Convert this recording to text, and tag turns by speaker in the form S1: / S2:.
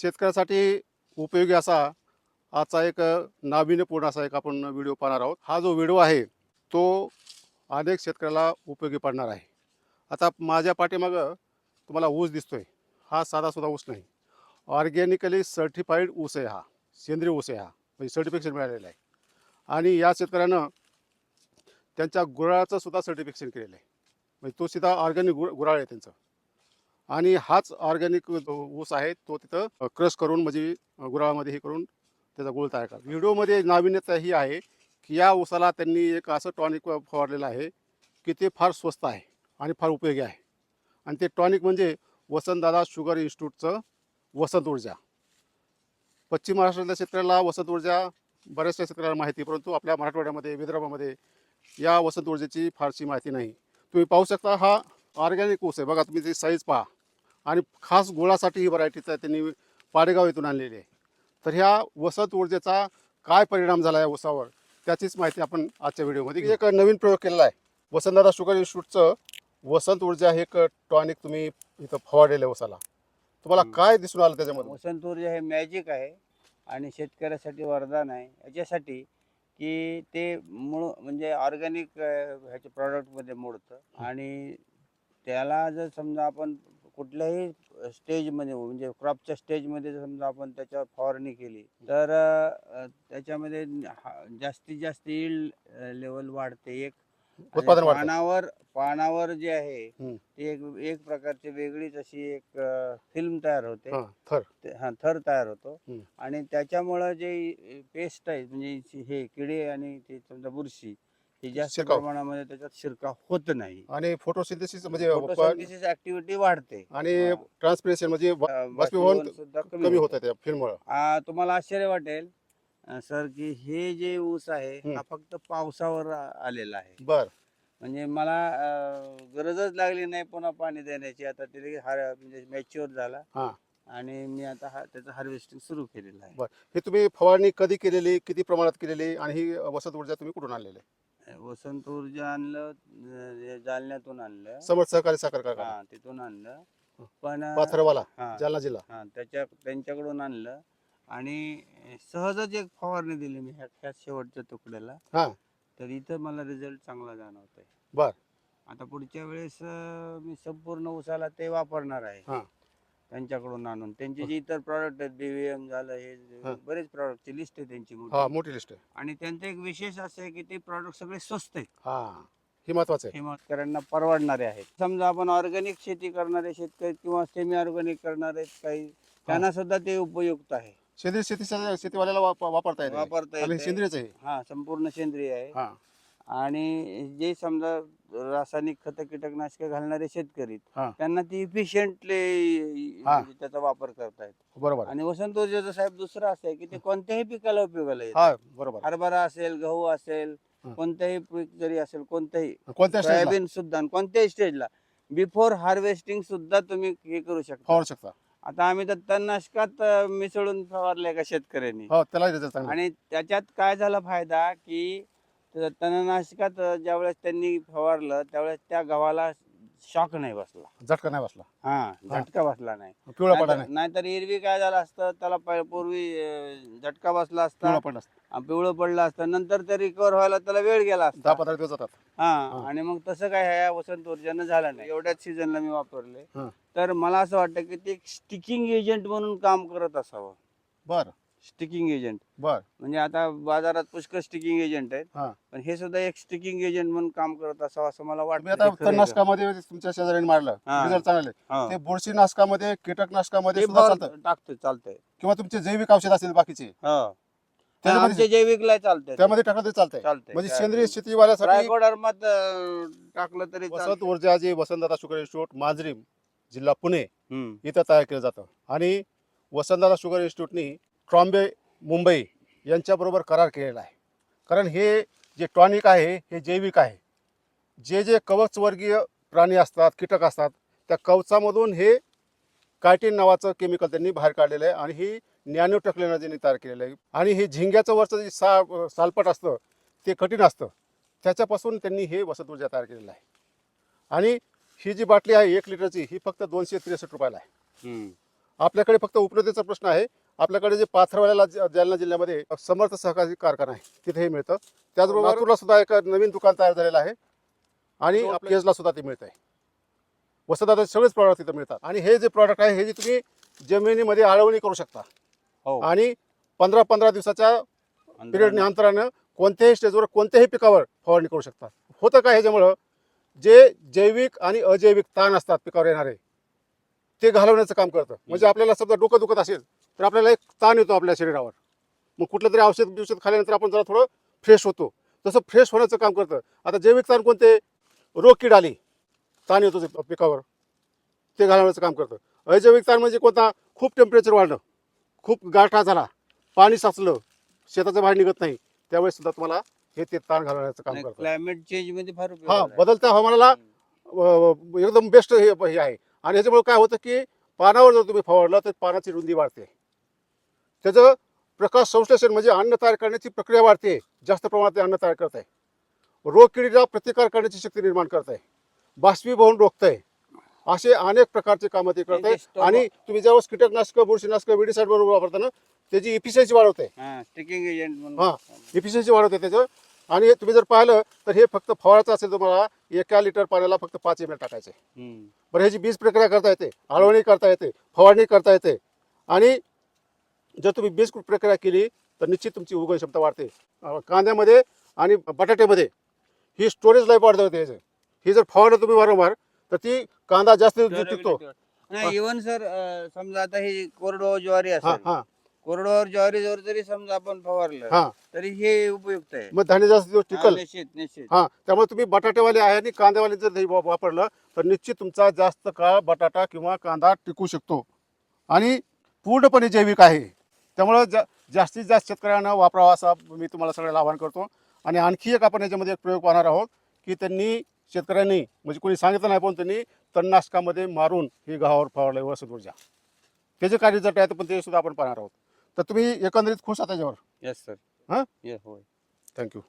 S1: शेतकऱ्यासाठी उपयोगी असा आजचा एक नाविन्यपूर्ण असा एक आपण व्हिडिओ पाहणार आहोत. हा जो व्हिडिओ आहे तो अनेक शेतकऱ्याला उपयोगी पडणार आहे. आता माझ्या पाठीमागं तुम्हाला ऊस दिसतोय. हा साधासुद्धा ऊस नाही. ऑर्गॅनिकली सर्टिफाईड ऊस आहे हा. सेंद्रिय ऊस आहे हा. म्हणजे सर्टिफिकेशन मिळालेलं आहे. आणि या शेतकऱ्यानं त्यांच्या गुराळाचं सुद्धा सर्टिफिकेशन केलेलं आहे. म्हणजे तो सुद्धा ऑर्गॅनिक गुळ गुराळ आहे त्यांचं. आणि हाच ऑर्गॅनिक ऊस आहे तो तिथं क्रश करून म्हणजे गुराळामध्ये हे करून त्याचा गुळ तयार करा व्हिडिओमध्ये नाविन्यता ही आहे की या ऊसाला त्यांनी एक असं टॉनिक फवारलेलं आहे की ते फार स्वस्त आहे आणि फार उपयोगी आहे. आणि ते टॉनिक म्हणजे वसंतदादा शुगर इन्स्टिट्यूटचं वसंत ऊर्जा. पश्चिम महाराष्ट्रातल्या शेतकऱ्याला वसंत ऊर्जा बऱ्याचशा शेतकऱ्याला माहिती परंतु आपल्या मराठवाड्यामध्ये विदर्भामध्ये या वसंत ऊर्जेची फारशी माहिती नाही. तुम्ही पाहू शकता हा ऑर्गॅनिक ऊस आहे. बघा तुम्ही ती साईज पहा. आणि खास गुळासाठी ही व्हरायटीचा त्यांनी पाडेगाव येथून आणलेली आहे. तर ह्या वसंत ऊर्जेचा काय परिणाम झाला या ऊसावर त्याचीच माहिती आपण आजच्या व्हिडिओमध्ये एक नवीन प्रयोग केलेला आहे. वसंतदादा शुगर इन्स्टिट्यूटचं वसंत ऊर्जा हे एक टॉनिक तुम्ही इथं फवारलेलं आहे ऊसाला. तुम्हाला. काय दिसून आलं त्याच्यामध्ये
S2: वसंत ऊर्जा हे मॅजिक आहे आणि शेतकऱ्यासाठी वरदान आहे. याच्यासाठी की ते मूळ म्हणजे ऑर्गॅनिक ह्याच्या प्रॉडक्टमध्ये मोडतं. आणि त्याला जर समजा आपण कुठल्याही स्टेजमध्ये म्हणजे क्रॉपच्या स्टेजमध्ये जर समजा आपण त्याच्यावर फवारणी केली तर त्याच्यामध्ये जास्तीत जास्त यील्ड लेवल वाढते एक. पानावर पानावर जे आहे. ते एक एक प्रकारची वेगळीच अशी एक फिल्म तयार होते
S1: हां थर
S2: हा तयार होतो. आणि त्याच्यामुळं जे पेस्ट आहे म्हणजे हे किडे आणि ते समजा बुरशी हे जास्त
S1: शिरकाव.
S2: प्रमाणामध्ये त्याच्यात शिरकाव होत नाही.
S1: आणि फोटोसिंथेसिस म्हणजे
S2: फोटोसिंथेसिस ऍक्टिव्हिटी वाढते.
S1: आणि. ट्रान्सपिरेशन म्हणजे
S2: अ,
S1: बाष्पीभवन
S2: बाष्पीभवन सुद्धा
S1: कमी होतं त्या फिल्ममुळे.
S2: आ, तुम्हाला आश्चर्य वाटेल अ, सर की हे जे ऊस आहे
S1: हम्म.
S2: हा फक्त पावसावर आ- आलेला आहे.
S1: बर.
S2: म्हणजे मला अ, गरजच लागली नाही पुन्हा पाणी देण्याची. आता ते लगेच हार म्हणजे मॅच्युअर झाला.
S1: हा.
S2: आणि मी आता हा त्याचं हार्वेस्टिंग सुरू केलेलं आहे.
S1: हे तुम्ही फवारणी कधी केलेली किती प्रमाणात केलेली आणि ही वसंत ऊर्जा तुम्ही कुठून आणलेली?
S2: वसंत ऊर्जा आणलं जालन्यातून आणलं.
S1: समर्थ सहकारी साखर कारखाना.
S2: हा तिथून आणलं. पण
S1: पाथरवाला
S2: हा,
S1: जालना जिल्हा.
S2: हा, त्याच्या त्यांच्याकडून आणलं. आणि सहजच एक फवारणी दिली मी ह्या ह्या शेवटच्या तुकड्याला.
S1: हा.
S2: तर इथं मला रिझल्ट चांगला जाणवतोय.
S1: बर.
S2: आता पुढच्या वेळेस अं, मी संपूर्ण उसाला ते वापरणार आहे.
S1: हा.
S2: त्यांच्याकडून आणून. त्यांचे जे इतर प्रॉडक्ट आहेत बीव्हीएम झालं हे. बरेच प्रॉडक्टची लिस्ट आहे त्यांची
S1: हा
S2: मोठी
S1: मोठी लिस्ट आहे.
S2: आणि त्यांचं एक विशेष असं आहे की ते प्रॉडक्ट सगळे स्वस्त आहेत.
S1: हा हे महत्वाचं आहे.
S2: हे शेतकऱ्यांना परवडणारे आहेत. समजा आपण ऑर्गॅनिक शेती करणारे शेतकरी किंवा सेमी ऑर्गॅनिक करणारे काही त्यांना सुद्धा ते उपयुक्त आहे.
S1: सेंद्रिय शेती शेतीवाल्याला वाप- वापरता येते
S2: वापरता
S1: आणि
S2: येते
S1: सेंद्रियच आहे
S2: हा संपूर्ण सेंद्रिय आहे.
S1: हा.
S2: आणि जे समजा रासायनिक खत कीटकनाशक घालणारे शेतकरी
S1: हा.
S2: त्यांना ती इफिशियंटली
S1: हा.
S2: त्याचा वापर करतायत
S1: बरोबर.
S2: आणि वसंत ऊर्जेचं साहेब दुसरं असं आहे की ते कोणत्याही पिकाला उपयोगाला येतं
S1: हा बरोबर
S2: हरभरा असेल गहू असेल
S1: हा.
S2: कोणत्याही पीक जरी असेल कोणत्याही
S1: कोणत्या
S2: सोयाबीन सुद्धा आणि कोणत्याही स्टेजला बिफोर हार्वेस्टिंग सुद्धा तुम्ही हे करू शकता
S1: फवारू शकता
S2: आता आम्ही तर तणनाशकात अं, मिसळून फवारले का शेतकऱ्यांनी
S1: हो त्याला रिझल्ट चांगला
S2: आणि त्याच्यात काय झाला फायदा की त- तणनाशकात ज्यावेळेस त्यांनी फवारलं त्यावेळेस त्या गव्हाला शॉक नाही बसला.
S1: झटका नाही बसला?
S2: हा झटका बसला नाही.
S1: पिवळा पडा
S2: नाहीतर
S1: नाही.
S2: नाहीतर एरवी काय झालं असतं त्याला पूर्वी अं, झटका बसला असता.
S1: पिवळा पडला
S2: अं, पिवळं पडलं असतं. नंतर ते रिकवर व्हायला त्याला वेळ गेला
S1: दहा
S2: असता
S1: पंधरा दिवस जातात.
S2: हा
S1: हा.
S2: आणि मग तसं काय ह्या वसंत ऊर्जानं झालं नाही. एवढ्याच सीझनला मी वापरले.
S1: हा.
S2: तर मला असं वाटतं की ते स्टिकिंग एजंट म्हणून काम करत असावं.
S1: बर.
S2: स्टिकिंग एजंट
S1: बर
S2: म्हणजे आता बाजारात पुष्कळ स्टिकिंग एजंट आहेत
S1: हा.
S2: पण हे सुद्धा एक स्टिकिंग एजंट म्हणून काम करत असावं असं मला
S1: तुम्ही
S2: वाटतं
S1: आता? तणनाशकामध्ये तुमच्या शेजाऱ्याने मारलं
S2: हा.
S1: रिझल्ट चांगले. ते बुरशीनाशकामध्ये कीटकनाशकामध्ये
S2: ते
S1: सुद्धा
S2: फवार-
S1: चालतं
S2: टाकतोय चालतंय
S1: किंवा तुमचे जैविक औषध असतील बाकीचे
S2: हा.
S1: त्याच्यामध्ये
S2: आमचे जैविकला चालतंय
S1: त्यामध्ये टाकलं तरी चालतंय
S2: चालतंय
S1: म्हणजे सेंद्रिय शेतीवाल्यासाठी
S2: ट्रायकोडर्मात अं, टाकलं तरी
S1: वसंत
S2: चालतंय.
S1: ऊर्जा जे वसंतदादा शुगर इन्स्टिट्यूट मांजरीम जिल्हा पुणे
S2: हम्म.
S1: इथं तयार केलं जातं आणि वसंतदादा शुगर इन्स्टिट्यूटनी ट्रॉम्बे मुंबई यांच्याबरोबर करार केलेला आहे. कारण हे जे टॉनिक आहे हे जैविक आहे. जे जे कवचवर्गीय प्राणी असतात कीटक असतात त्या कवचामधून हे कायटिन नावाचं केमिकल त्यांनी बाहेर काढलेलं आहे आणि ही नॅनो टेक्नॉलॉजीने तयार केलेलं आहे. आणि हे झिंग्याचं वरचं जे सा सालपट असतं ते कठीण असतं. त्याच्यापासून त्यांनी हे वसंत ऊर्जा तयार केलेलं आहे. आणि ही जी बाटली आहे एक लिटरची ही फक्त दोनशे त्रेसष्ट रुपयाला आहे. आपल्याकडे फक्त उपलब्धतेचा प्रश्न आहे. आपल्याकडे जे पाथरवाल्याला जालना जिल्ह्यामध्ये समर्थ सहकारी कारखाना आहे तिथे हे मिळतं. त्याचबरोबर सुद्धा एक नवीन दुकान तयार झालेलं आहे आणि आपल्या केजला सुद्धा ते मिळत आहे. वसंतदादा सगळेच प्रॉडक्ट तिथे मिळतात. आणि हे जे प्रॉडक्ट आहे हे जे तुम्ही जमिनीमध्ये आळवणी करू शकता.
S2: हो.
S1: आणि पंधरा पंधरा दिवसाच्या पिरियड अंतरानं कोणत्याही स्टेजवर कोणत्याही पिकावर फवारणी करू शकता. होतं काय ह्याच्यामुळं? जे जैविक आणि अजैविक ताण असतात पिकावर येणारे ते घालवण्याचं काम करतं. म्हणजे आपल्याला समजा डोकं दुखत असेल तर आपल्याला एक ताण येतो आपल्या शरीरावर. मग कुठलं तरी औषध बिवषध खाल्यानंतर आपण जरा थोडं फ्रेश होतो. तसं फ्रेश होण्याचं काम करतं. आता जैविक ताण कोणते? रोग कीड आली. ताण येतो ते पिकावर. ते घालवण्याचं काम करतं. अजैविक ताण म्हणजे कोणता? खूप टेम्परेचर वाढणं. खूप गारठा झाला. पाणी साचलं. शेताच्या बाहेर निघत नाही. त्यावेळेस सुद्धा तुम्हाला हे ते ताण घालवण्याचं काम करतं.
S2: क्लायमेट चेंजमध्ये फार
S1: हा. बदलत्या हवामानाला एकदम बेस्ट हे हे आहे. आणि ह्याच्यामुळे काय होतं की पानावर जर तुम्ही फवारलं तर पानाची रुंदी वाढते. त्याचं प्रकाश संश्लेषण म्हणजे अन्न तयार करण्याची प्रक्रिया वाढते. जास्त प्रमाणात ते अन्न तयार करत आहे रोग किडीला प्रतिकार करण्याची शक्ती निर्माण करत आहे बाष्पीभवन रोखतंय. असे अनेक प्रकारचे कामं ते करत आहे आणि तुम्ही ज्यावेळेस कीटकनाशक बुरशीनाशक विडीसाईड बरोबर वापरता ना त्याची इफिशियन्सी वाढवते
S2: हा
S1: हा. इफिशियन्सी वाढवते त्याचं. आणि तुम्ही जर पाहिलं तर हे फक्त फवाराचं असेल तुम्हाला एका लिटर पाण्याला फक्त पाच एम एल टाकायचे. बरं ह्याची बीज प्रक्रिया करता येते. आळवणी करता येते. फवारणी करता येते. आणि जर तुम्ही बीज प्रक्रिया केली तर निश्चित तुमची उगवण क्षमता वाढते. कांद्यामध्ये आणि बटाट्यामध्ये ही स्टोरेज लाईफ वाढत होते ह्याचं ही जर फवारलं तुम्ही वारंवार तर ती कांदा जास्त टिकतो.
S2: नाही इव्हन सर समजा आता ही कोरडवाहू ज्वारी असेल. कोरडवाहू ज्वारीवर जरी समजा आपण फवारलं तरी हे उपयुक्त आहे.
S1: मग धान्य जास्त दिवस टिकल.
S2: निश्चित निश्चित.
S1: हा त्यामुळे तुम्ही बटाटेवाले आहे आणि कांदेवाले जर हे वापरलं तर निश्चित तुमचा जास्त काळ बटाटा किंवा कांदा टिकू शकतो. आणि पूर्णपणे जैविक आहे. त्यामुळं जा जास्तीत जास्त शेतकऱ्यांना वापरावा असा मी तुम्हाला सगळ्याला आवाहन करतो. आणि आणखी एक आपण याच्यामध्ये एक प्रयोग पाहणार आहोत की त्यांनी शेतकऱ्यांनी म्हणजे कोणी सांगितलं नाही पण त्यांनी तणनाशकामध्ये मारून ही गव्हावर फवारलं वसत ऊर्जा. त्याचे कार्य जट आहे पण ते सुद्धा आपण पाहणार आहोत. तर तुम्ही एकंदरीत खुश आहात त्याच्यावर
S2: येस सर
S1: हा? थँक्यू